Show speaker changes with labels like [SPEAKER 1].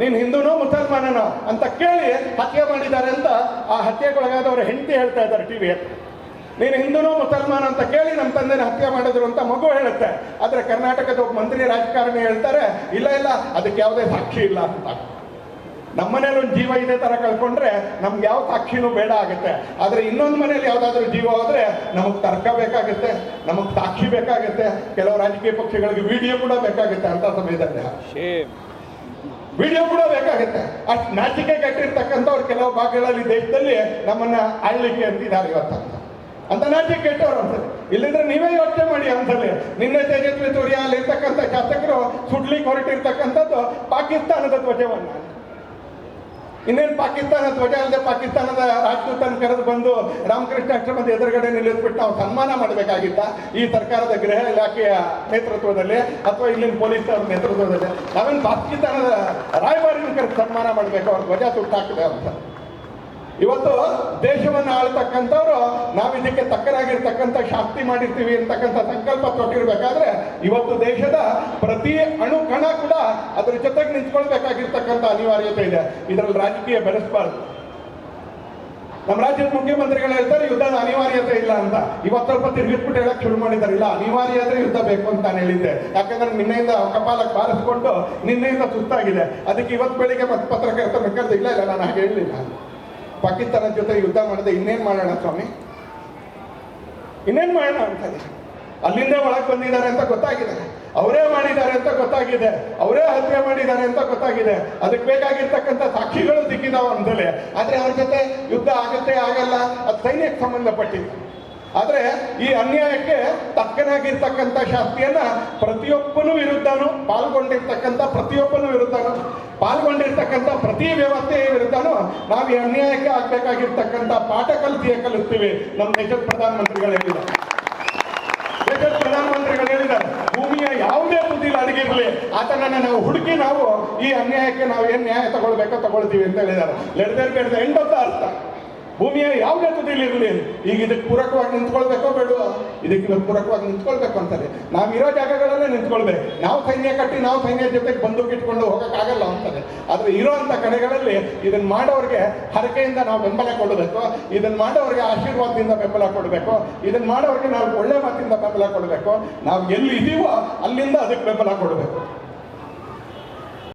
[SPEAKER 1] ನೀನು ಹಿಂದೂನೋ ಮುಸಲ್ಮಾನನೋ ಅಂತ ಕೇಳಿ ಹತ್ಯೆ ಮಾಡಿದ್ದಾರೆ ಅಂತ ಆ ಹತ್ಯೆಗೊಳಗಾದವರ ಹೆಂಡತಿ ಹೇಳ್ತಾ ಇದ್ದಾರೆ ಟಿವಿ ನೀನು ಹಿಂದೂನೋ ಮುಸಲ್ಮಾನ ಅಂತ ಕೇಳಿ ನಮ್ಮ ತಂದೆನ ಹತ್ಯೆ ಮಾಡಿದ್ರು ಅಂತ ಮಗು ಹೇಳುತ್ತೆ. ಆದ್ರೆ ಕರ್ನಾಟಕದ ಒಬ್ಬ ಮಂತ್ರಿ ರಾಜಕಾರಣಿ ಹೇಳ್ತಾರೆ, ಇಲ್ಲ ಇಲ್ಲ, ಅದಕ್ಕೆ ಯಾವುದೇ ಸಾಕ್ಷಿ ಇಲ್ಲ ಅಂತ. ನಮ್ಮನೇಲಿ ಒಂದು ಜೀವ ಇದೇ ತರ ಕಳ್ಕೊಂಡ್ರೆ ನಮ್ಗೆ ಯಾವ ಸಾಕ್ಷಿನೂ ಬೇಡ ಆಗುತ್ತೆ. ಆದ್ರೆ ಇನ್ನೊಂದು ಮನೇಲಿ ಯಾವ್ದಾದ್ರು ಜೀವ ಹೋದ್ರೆ ನಮಗ್ ತರ್ಕ ಬೇಕಾಗುತ್ತೆ, ನಮಗ್ ಸಾಕ್ಷಿ ಬೇಕಾಗುತ್ತೆ, ಕೆಲವು ರಾಜಕೀಯ ಪಕ್ಷಗಳಿಗೆ ವಿಡಿಯೋ ಕೂಡ ಬೇಕಾಗುತ್ತೆ ಅಂತ ಸಮಯದಲ್ಲಿ ವಿಡಿಯೋ ಕೂಡ ಬೇಕಾಗುತ್ತೆ. ಅಷ್ಟು ನಾಚಿಕೆ ಕೆಟ್ಟಿರ್ತಕ್ಕಂಥವ್ರು ಕೆಲವು ಭಾಗಗಳಲ್ಲಿ ದೇಶದಲ್ಲಿ ನಮ್ಮನ್ನ ಆಳ್ಲಿಕ್ಕೆ ಅಂತಿದ್ದಾರೆ ಇವತ್ತು. ಅಂತ ಅಂತ ನಾಚಿಕೆ ಕೆಟ್ಟವ್ರು ಅನ್ಸಲಿ ಇಲ್ಲಿಂದ್ರೆ ನೀವೇ ಯೋಚನೆ ಮಾಡಿ ಅನ್ಸಲಿ ನಿನ್ನೆ ತೇಜಸ್ವಿ ಸೂರ್ಯ ಅಲ್ಲಿ ಇರ್ತಕ್ಕಂಥ ಶಾಸಕರು ಸುಡ್ಲಿಕ್ಕೆ ಹೊರಟಿರ್ತಕ್ಕಂಥದ್ದು ಪಾಕಿಸ್ತಾನದ ಧ್ವಜವನ್ನ. ಇನ್ನೇನು ಪಾಕಿಸ್ತಾನ ಧ್ವಜ ಅಲ್ಲದೆ ಪಾಕಿಸ್ತಾನದ ರಾಜದೂತನ ಕರೆದು ಬಂದು ರಾಮಕೃಷ್ಣ ಅಷ್ಟಮದ ಎದುರುಗಡೆ ನಿಲ್ಲಿಸ್ಬಿಟ್ಟು ನಾವು ಸನ್ಮಾನ ಮಾಡಬೇಕಾಗಿತ್ತ? ಈ ಸರ್ಕಾರದ ಗೃಹ ಇಲಾಖೆಯ ನೇತೃತ್ವದಲ್ಲಿ ಅಥವಾ ಇಲ್ಲಿನ ಪೊಲೀಸ್ ನೇತೃತ್ವದಲ್ಲಿ? ನಾವೇನು ಪಾಕಿಸ್ತಾನದ ರಾಯಭಾರಿನ ಕರೆದು ಸನ್ಮಾನ ಮಾಡಬೇಕು ಅವ್ರ ಧ್ವಜ ಸುಟ್ಟಾಕಿದೆ ಅಂತ. ಇವತ್ತು ದೇಶವನ್ನು ಆಳ್ತಕ್ಕಂಥವ್ರು ನಾವು ಇದಕ್ಕೆ ತಕ್ಕನಾಗಿರ್ತಕ್ಕಂಥ ಶಾಸ್ತಿ ಮಾಡಿರ್ತೀವಿ ಅಂತಕ್ಕಂಥ ಸಂಕಲ್ಪ ತೊಟ್ಟಿರ್ಬೇಕಾದ್ರೆ ಇವತ್ತು ದೇಶದ ಪ್ರತಿ ಅಣು ಕಣ ಕೂಡ ಅದ್ರ ಜೊತೆಗೆ ನಿಂತ್ಕೊಳ್ಬೇಕಾಗಿರ್ತಕ್ಕಂಥ ಅನಿವಾರ್ಯತೆ ಇದೆ. ಇದರಲ್ಲಿ ರಾಜಕೀಯ ಬೆಳೆಸಬಾರ್ದು ನಮ್ಮ ರಾಜ್ಯದ ಮುಖ್ಯಮಂತ್ರಿಗಳು ಹೇಳ್ತಾರೆ, ಯುದ್ಧದ ಅನಿವಾರ್ಯತೆ ಇಲ್ಲ ಅಂತ. ಇವತ್ತು ಸ್ವಲ್ಪ ತಿರುಗಿಸ್ಬಿಟ್ಟು ಹೇಳಕ್ ಶುರು ಮಾಡಿದ್ದಾರೆ ಇಲ್ಲ, ಅನಿವಾರ್ಯತೆ ಯುದ್ಧ ಬೇಕು ಅಂತ ನಾನು ಹೇಳಿದ್ದೆ. ಯಾಕಂದ್ರೆ ನಿನ್ನೆಯಿಂದ ಕಪಾಲಕ್ಕೆ ಬಾರಿಸ್ಕೊಂಡು ನಿನ್ನೆಯಿಂದ ಸುಸ್ತಾಗಿದೆ ಅದಕ್ಕೆ ಇವತ್ತು ಬೆಳಿಗ್ಗೆ ಮತ್ತೆ ಪತ್ರಕರ್ತರ ಇಲ್ಲ ಇಲ್ಲ, ನಾನು ಹೇಳಲಿಲ್ಲ ಪಾಕಿಸ್ತಾನದ ಜೊತೆ ಯುದ್ಧ ಮಾಡದೆ ಇನ್ನೇನ್ ಮಾಡೋಣ ಸ್ವಾಮಿ? ಇನ್ನೇನ್ ಮಾಡೋಣ ಅಂತಾರೆ ಅಲ್ಲಿಂದ ಒಳಗೆ ಬಂದಿದ್ದಾರೆ ಅಂತ ಗೊತ್ತಾಗಿದೆ. ಅವರೇ ಮಾಡಿದ್ದಾರೆ ಅಂತ ಗೊತ್ತಾಗಿದೆ. ಅವರೇ ಹತ್ಯೆ ಮಾಡಿದ್ದಾರೆ ಅಂತ ಗೊತ್ತಾಗಿದೆ. ಅದಕ್ಕೆ ಬೇಕಾಗಿರ್ತಕ್ಕಂಥ ಸಾಕ್ಷಿಗಳು ಸಿಕ್ಕಿದಾವ ಅಂದಲೇ ಆದ್ರೆ ಅವ್ರ ಜೊತೆ ಯುದ್ಧ ಆಗತ್ತೆ, ಆಗಲ್ಲ, ಅದು ಸೈನ್ಯಕ್ಕೆ ಸಂಬಂಧಪಟ್ಟಿದ್ದು ಆದ್ರೆ ಈ ಅನ್ಯಾಯಕ್ಕೆ ತಕ್ಕನಾಗಿರ್ತಕ್ಕಂಥ ಶಾಸ್ತಿಯನ್ನ ಪ್ರತಿಯೊಬ್ಬನೂ ವಿರುದ್ಧನೂ ಪಾಲ್ಗೊಂಡಿರ್ತಕ್ಕಂಥ ಪ್ರತಿಯೊಬ್ಬನೂ ವಿರುದ್ಧನೂ ಪಾಲ್ಗೊಂಡಿರ್ತಕ್ಕಂಥ ಪ್ರತಿ ವ್ಯವಸ್ಥೆಯ ವಿರುದ್ಧನೂ ನಾವು ಈ ಅನ್ಯಾಯಕ್ಕೆ ಆಗಬೇಕಾಗಿರ್ತಕ್ಕಂಥ ಪಾಠ ಕಲಿಸಿಯೇ ಕಲಿಸ್ತೀವಿ. ನಮ್ಮ ದೇಶದ ಪ್ರಧಾನಮಂತ್ರಿಗಳು ಹೇಳಿದ್ದಾರೆ. ದೇಶದ ಪ್ರಧಾನಮಂತ್ರಿಗಳು ಹೇಳಿದ್ದಾರೆ. ಭೂಮಿಯ ಯಾವುದೇ ತುದಿಲಿ ಇರಲಿ, ಆತನನ್ನ ನಾವು ಹುಡುಕಿ ನಾವು ಈ ಅನ್ಯಾಯಕ್ಕೆ ನಾವು ಏನು ನ್ಯಾಯ ತಗೊಳ್ಬೇಕೋ ತಗೊಳ್ತೀವಿ ಅಂತ ಹೇಳಿದ್ದಾರೆ. ಲೆಡ್ದೇರ್ ಬೇಡದ ಎಂಡ್ ಆಫ್ ಅರ್ಥ. ಭೂಮಿಯ ಯಾವ ತುದಿಲಿ ಇರಲಿ ಈಗ ಇದಕ್ಕೆ ಪೂರಕವಾಗಿ ನಿಂತ್ಕೊಳ್ಬೇಕೋ ಬೇಡುವ? ಇದಕ್ಕೆ ಇವತ್ತು ಪೂರಕವಾಗಿ ನಿಂತ್ಕೊಳ್ಬೇಕು ಅಂತಾರೆ. ನಾವು ಇರೋ ಜಾಗಗಳಲ್ಲೇ ನಿಂತ್ಕೊಳ್ಬೇಕು. ನಾವು ಸೈನ್ಯ ಕಟ್ಟಿ ನಾವು ಸೈನ್ಯ ಜೊತೆಗೆ ಬಂದೂಕಿಟ್ಕೊಂಡು ಹೋಗೋಕ್ಕಾಗಲ್ಲ ಅಂತಾರೆ. ಆದ್ರೆ ಇರೋಂಥ ಕಡೆಗಳಲ್ಲಿ ಇದನ್ನು ಮಾಡೋರಿಗೆ ಹರಕೆಯಿಂದ ನಾವು ಬೆಂಬಲ ಕೊಡಬೇಕು. ಇದನ್ನು ಮಾಡೋರಿಗೆ ಆಶೀರ್ವಾದದಿಂದ ಬೆಂಬಲ ಕೊಡಬೇಕು. ಇದನ್ನು ಮಾಡೋರಿಗೆ ನಾವು ಒಳ್ಳೆ ಮಾತಿಂದ ಬೆಂಬಲ ಕೊಡಬೇಕು. ನಾವು ಎಲ್ಲಿ ಇದೀವೋ ಅಲ್ಲಿಂದ ಅದಕ್ಕೆ ಬೆಂಬಲ ಕೊಡಬೇಕು.